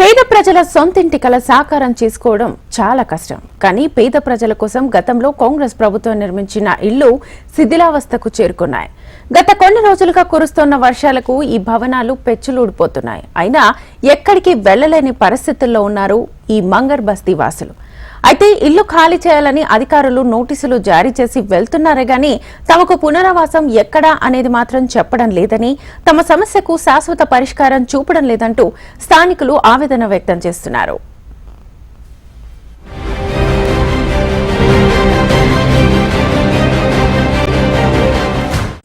పేద ప్రజల సొంతింటి కల సాకారం చేసుకోవడం చాలా కష్టం. కానీ పేద ప్రజల కోసం గతంలో కాంగ్రెస్ ప్రభుత్వం నిర్మించిన ఇళ్ళు శిథిలావస్థకు చేరుకున్నాయి. గత కొన్ని రోజులుగా కురుస్తున్న వర్షాలకు ఈ భవనాలు పెచ్చులూడిపోతున్నాయి. అయినా ఎక్కడికి వెళ్ళలేని పరిస్థితుల్లో ఉన్నారు ఈ మంగర్ బస్తీ వాసులు. అయితే ఇల్లు ఖాళీ చేయాలని అధికారులు నోటీసులు జారీ చేసి వెళ్తున్నారే గాని తమకు పునరావాసం ఎక్కడా అనేది మాత్రం చెప్పడం లేదని తమ సమస్యకు శాశ్వత పరిష్కారం చూపడం లేదంటూ స్థానికులు ఆవేదన వ్యక్తం చేస్తున్నారు.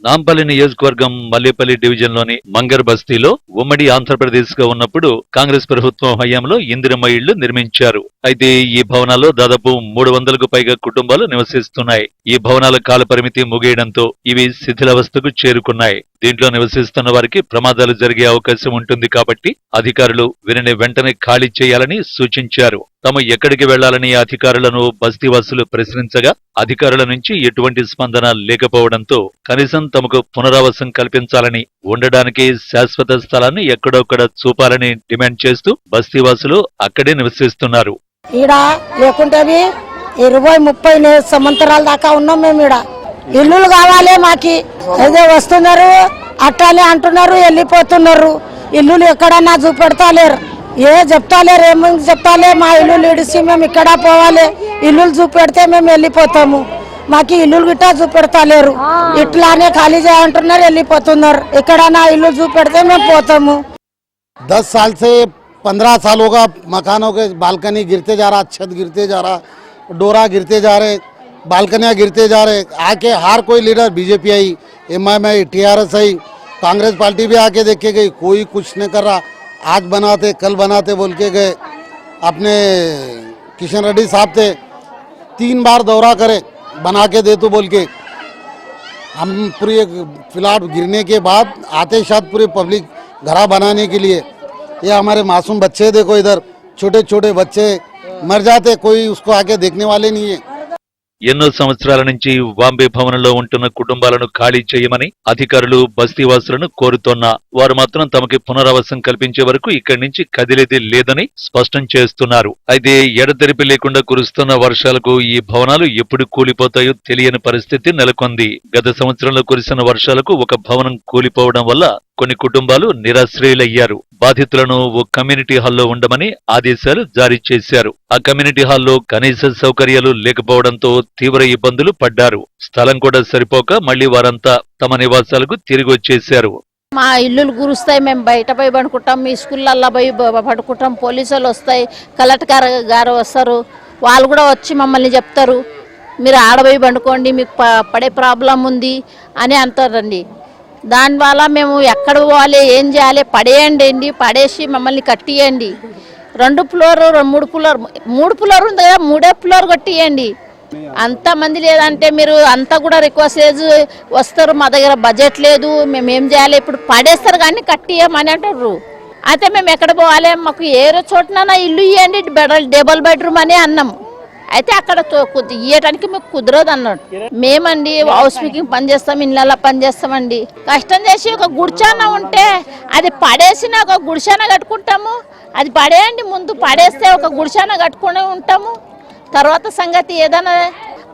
నాంపల్లి నియోజకవర్గం మల్లేపల్లి డివిజన్లోని మంగర్ బస్తీలో ఉమ్మడి ఆంధ్రప్రదేశ్గా ఉన్నప్పుడు కాంగ్రెస్ ప్రభుత్వం హయాంలో ఇందిరమ్మ ఇళ్ళు నిర్మించారు. అయితే ఈ భవనాల్లో దాదాపు మూడు వందలకు పైగా కుటుంబాలు నివసిస్తున్నాయి. ఈ భవనాల కాల పరిమితి ముగియడంతో ఇవి శిథిలావస్థకు చేరుకున్నాయి. దీంట్లో నివసిస్తున్న వారికి ప్రమాదాలు జరిగే అవకాశం ఉంటుంది కాబట్టి అధికారులు వీరిని వెంటనే ఖాళీ చేయాలని సూచించారు. తాము ఎక్కడికి వెళ్ళాలని అధికారులను బస్తీవాసులు ప్రశ్నించగా అధికారుల నుంచి ఎటువంటి స్పందన లేకపోవడంతో కనీసం తమకు పునరావాసం కల్పించాలని ఉండడానికి శాశ్వత స్థలాన్ని ఎక్కడొక్కడ చూపాలని డిమాండ్ చేస్తూ బస్తీవాసులు అక్కడే నివసిస్తున్నారు. ఈడ లేకుంటేవి ఇరవై ముప్పై సంవత్సరాల దాకా ఉన్నాం మేము ఈడ. ఇల్లులు కావాలి మాకి. ఏదో వస్తున్నారు అట్టానే అంటున్నారు వెళ్ళిపోతున్నారు. ఇల్లులు ఎక్కడన్నా చూపెడతాలేరు. ఏ చెప్తాలేరు ఏమి చెప్తాలే మా ఇల్లు ఇడిసి మేము ఇక్కడ పోవాలి. ఇల్లులు చూపెడితే మేము వెళ్ళిపోతాము. మాకు ఇల్లులు గిట్టా చూపెడతాలేరు ఇట్లానే ఖాళీ చేయంటున్నారు వెళ్ళిపోతున్నారు ఎక్కడన్నా ఇల్లు చూపెడితే మేము పోతాము दस साल से पंद्रह साल होगा मकानों के बालकनी गिरते जा रहा छत गिरते जा रहा डोरा गिरते जा रहे बालकनियाँ गिरते जा रहे आके हर कोई leader BJP I M I I T R S I Congress party भी आके देख के गई कोई कुछ नहीं कर रहा आज बनाते कल बनाते बोल के गए अपने किशन रेड्डी साहब थे तीन बार दौरा करे बना के दे तो बोल के। हम पूरी फ़िलहाल गिरने के बाद आते साथ पूरे पब्लिक घरा बनाने के लिए। ये हमारे मासूम बच्चे देखो इधर छोटे छोटे बच्चे मर जाते, कोई उसको आके देखने वाले नहीं है। ఎన్నో సంవత్సరాల నుంచి వాంబే భవనంలో ఉంటున్న కుటుంబాలను ఖాళీ చేయమని అధికారులు బస్తీవాసులను కోరుతోన్నా వారు మాత్రం తమకి పునరావాసం కల్పించే వరకు ఇక్కడి నుంచి కదిలేది లేదని స్పష్టం చేస్తున్నారు. అయితే ఎడతెరిపి లేకుండా కురుస్తున్న వర్షాలకు ఈ భవనాలు ఎప్పుడు కూలిపోతాయో తెలియని పరిస్థితి నెలకొంది. గత సంవత్సరంలో కురిసిన వర్షాలకు ఒక భవనం కూలిపోవడం వల్ల కొన్ని కుటుంబాలు నిరాశ్రయులయ్యారు. బాధితులను ఓ కమ్యూనిటీ హాల్లో ఉండమని ఆదేశాలు జారీ చేశారు. ఆ కమ్యూనిటీ హాల్లో కనీస సౌకర్యాలు లేకపోవడంతో తీవ్ర ఇబ్బందులు పడ్డారు. స్థలం కూడా సరిపోక మళ్ళీ వారంతా తమ నివాసాలకు తిరిగి వచ్చేశారు. మా ఇల్లులు గురుస్తాయి. మేము బయట పోయి పడుకుంటాం. మీ స్కూళ్ళల్లో పోయి పడుకుంటాం. పోలీసులు వస్తాయి. కలెక్టర్ గారు గారు వస్తారు. వాళ్ళు కూడా వచ్చి మమ్మల్ని చెప్తారు. మీరు ఆడబోయి పండుకోండి. మీకు ప- పడే ప్రాబ్లం ఉంది అని అంటారండి. దానివల్ల మేము ఎక్కడ పోవాలి ఏం చేయాలి పడేయండి అండి పడేసి మమ్మల్ని కట్టియండి. రెండు ఫ్లోర్ మూడు ఫ్లోర్ మూడు ఫ్లోర్ ఉంది కదా మూడే ఫ్లోర్ కొట్టియండి. అంత మంది లేదంటే మీరు అంతా కూడా రిక్వెస్ట్ చేసి వస్తారు మా దగ్గర బడ్జెట్ లేదు మేము ఏం చేయాలి ఇప్పుడు పడేస్తారు కానీ కట్టియమని అంటారు అయితే మేము ఎక్కడ పోవాలి మాకు ఏ చోటన ఇల్లు ఇవ్వండి బెడల్ డబుల్ బెడ్రూమ్ అని అన్నాం అయితే అక్కడ తో- మీకు కుదరదు అన్నాడు. మేమండి హౌస్ మేకింగ్ పని చేస్తాం ఇళ్ళల్లో పని చేస్తామండి. కష్టం చేసి ఒక గుడిచాన ఉంటే అది పడేసిన ఒక గుడిచాన కట్టుకుంటాము. అది పడేయండి ముందు పడేస్తే ఒక గుడిచాన కట్టుకుని ఉంటాము. తర్వాత సంగతి ఏదైనా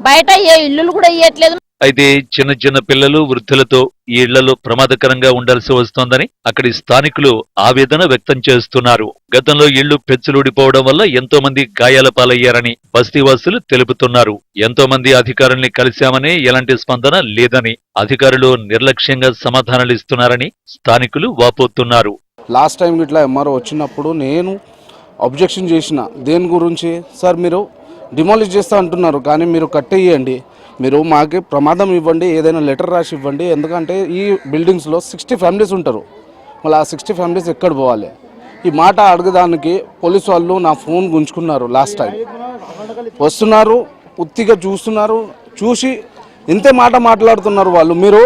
బయట ఏ ఇల్లులు కూడా ఇవ్వట్లేదు అయితే చిన్న చిన్న పిల్లలు వృద్ధులతో ఈ ఇళ్ళలో ప్రమాదకరంగా ఉండాల్సి వస్తోందని అక్కడి స్థానికులు ఆవేదన వ్యక్తం చేస్తున్నారు. గతంలో ఇళ్ళు పెచ్చులూడిపోవడం వల్ల ఎంతో మంది గాయాల పాలయ్యారని బస్తీవాసులు తెలుపుతున్నారు. ఎంతో మంది అధికారుల్ని కలిశామని ఎలాంటి స్పందన లేదని అధికారులు నిర్లక్ష్యంగా సమాధానాలు ఇస్తున్నారని స్థానికులు వాపోతున్నారు. లాస్ట్ టైం ఇట్లా ఎంఆర్ఓ వచ్చినప్పుడు నేను అబ్జెక్షన్ చేసిన దేని గురించి? సార్ మీరు డిమాలిష్ చేస్తా అంటున్నారు. కానీ మీరు కట్టేయండి మీరు మాకు ప్రమాదం ఇవ్వండి ఏదైనా లెటర్ రాసి ఇవ్వండి. ఎందుకంటే ఈ బిల్డింగ్స్లో సిక్స్టీ ఫ్యామిలీస్ ఉంటారు. మళ్ళీ ఆ సిక్స్టీ ఫ్యామిలీస్ ఎక్కడ పోవాలి? ఈ మాట అడగడానికి పోలీస్ వాళ్ళు నా ఫోన్ గుంజుకున్నారు లాస్ట్ టైం వస్తున్నారు ఉత్తిగా చూస్తున్నారు చూసి ఇంతే మాట మాట్లాడుతున్నారు వాళ్ళు. మీరు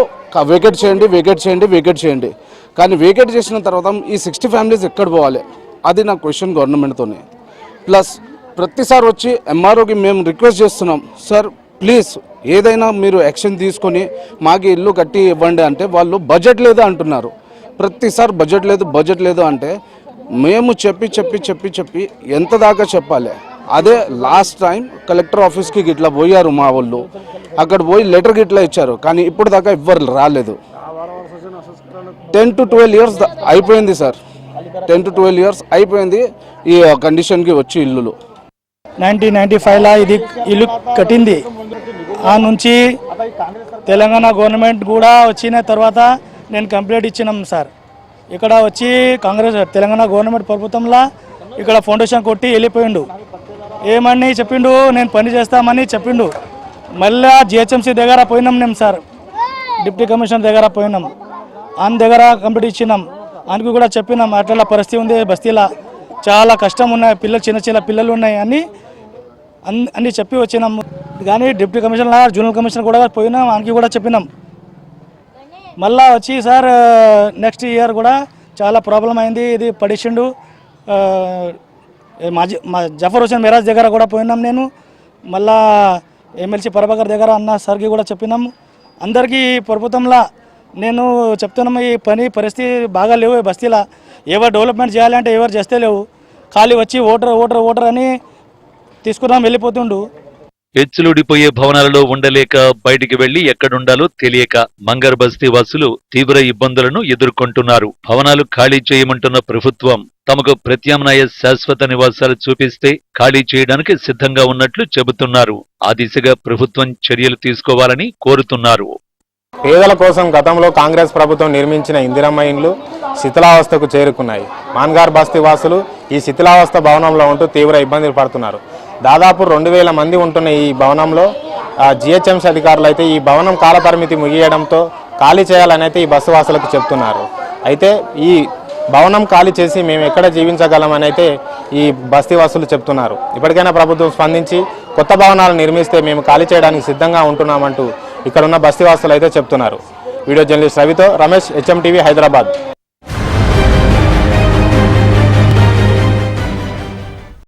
వేకెట్ చేయండి వేకెట్ చేయండి వేకెట్ చేయండి. కానీ వేకెట్ చేసిన తర్వాత ఈ సిక్స్టీ ఫ్యామిలీస్ ఎక్కడ పోవాలి? అది నా క్వశ్చన్ గవర్నమెంట్తోనే ప్లస్ ప్రతిసారి వచ్చి ఎంఆర్ఓకి మేము రిక్వెస్ట్ చేస్తున్నాం సార్ ప్లీజ్ ఏదైనా మీరు యాక్షన్ తీసుకొని మాకు ఇల్లు కట్టి ఇవ్వండి అంటే వాళ్ళు బడ్జెట్ లేదు అంటున్నారు. ప్రతిసారి బడ్జెట్ లేదు బడ్జెట్ లేదు అంటే మేము చెప్పి చెప్పి చెప్పి చెప్పి ఎంత దాకా చెప్పాలి? అదే లాస్ట్ టైం కలెక్టర్ ఆఫీస్కి గిట్లా పోయారు మా వాళ్ళు. అక్కడ పోయి లెటర్ గిట్లా ఇచ్చారు. కానీ ఇప్పుడు దాకా ఎవ్వరు రాలేదు. టెన్ టు ట్వెల్వ్ ఇయర్స్ అయిపోయింది sir. Ten to twelve years అయిపోయింది ఈ కండిషన్కి వచ్చి ఇల్లులు. నైన్టీన్ నైన్టీ ఫైవ్లో ఇది ఇల్లు కట్టింది. ఆ నుంచి తెలంగాణ గవర్నమెంట్ కూడా వచ్చిన తర్వాత నేను కంప్లైంట్ ఇచ్చినాం సార్. ఇక్కడ వచ్చి కాంగ్రెస్ తెలంగాణ గవర్నమెంట్ ప్రభుత్వంలో ఇక్కడ ఫౌండేషన్ కొట్టి వెళ్ళిపోయిండు. ఏమని చెప్పిండు? నేను పని చేస్తామని చెప్పిండు. మళ్ళా జిహెచ్ఎంసీ దగ్గర పోయినాం మేము సార్. డిప్యూటీ కమిషనర్ దగ్గర పోయినాం. ఆయన దగ్గర కంప్లీట్ ఇచ్చినాం. ఆయనకు కూడా చెప్పినాం అట్లా పరిస్థితి ఉంది బస్తీలో. చాలా కష్టం ఉన్నాయి పిల్లలు చిన్న చిన్న పిల్లలు ఉన్నాయి అని అన్ని చెప్పి వచ్చినాము. కానీ డిప్యూటీ కమిషనర్ జూనియర్ కమిషనర్ కూడా పోయినాం ఆయనకి కూడా చెప్పినాం. మళ్ళా వచ్చి సార్ నెక్స్ట్ ఇయర్ కూడా చాలా ప్రాబ్లం అయింది. ఇది పడిచిండు మా మాజీ మా జఫర్ హుసేన్ మిరాజ్ దగ్గర కూడా పోయినాం నేను. మళ్ళా ఎమ్మెల్సీ ప్రభాకర్ దగ్గర అన్న సార్కి కూడా చెప్పినాం. అందరికీ ప్రభుత్వంలో నేను చెప్తున్నాము ఈ పని పరిస్థితి బాగా లేవు ఈ బస్తీలా. ఎవరు డెవలప్మెంట్ చేయాలంటే ఎవరు చేస్తే లేవు. ఖాళీ వచ్చి ఓటర్ ఓటర్ ఓటర్ అని తీసుకున్నాం వెళ్ళిపోతుండు పెచ్చులుడిపోయే భవనాలలో ఉండలేక బయటికి వెళ్ళి ఎక్కడుండాలో తెలియక మంగర్ బస్తీ వాసులు తీవ్ర ఇబ్బందులను ఎదుర్కొంటున్నారు. భవనాలు ఖాళీ చేయమంటున్న ప్రభుత్వం తమకు ప్రత్యామ్నాయ శాశ్వత నివాసాలు చూపిస్తే ఖాళీ చేయడానికి సిద్ధంగా ఉన్నట్లు చెబుతున్నారు. ఆ దిశగా ప్రభుత్వం చర్యలు తీసుకోవాలని కోరుతున్నారు. పేదల కోసం గతంలో కాంగ్రెస్ ప్రభుత్వం నిర్మించిన ఇందిరమ్మ ఇండ్లు శిథిలావస్థకు చేరుకున్నాయి. మాన్గార్ బస్తీ వాసులు ఈ శిథిలావస్థ భవనంలో ఉంటూ తీవ్ర ఇబ్బందులు పడుతున్నారు. దాదాపు రెండు వేల మంది ఉంటున్న ఈ భవనంలో జిహెచ్ఎంసీ అధికారులు అయితే ఈ భవనం కాలపరిమితి ముగియడంతో ఖాళీ చేయాలని అయితే ఈ బస్సు వాసులకు చెప్తున్నారు. అయితే ఈ భవనం ఖాళీ చేసి మేము ఎక్కడ జీవించగలమని అయితే ఈ బస్తీ వాసులు చెప్తున్నారు. ఇప్పటికైనా ప్రభుత్వం స్పందించి కొత్త భవనాలు నిర్మిస్తే మేము ఖాళీ చేయడానికి సిద్ధంగా ఉంటున్నామంటూ ఇక్కడ ఉన్న బస్తీవాసులు అయితే చెప్తున్నారు. వీడియో జర్నలిస్ట్ రవితో రమేష్ హెచ్ఎం టీవీ హైదరాబాద్.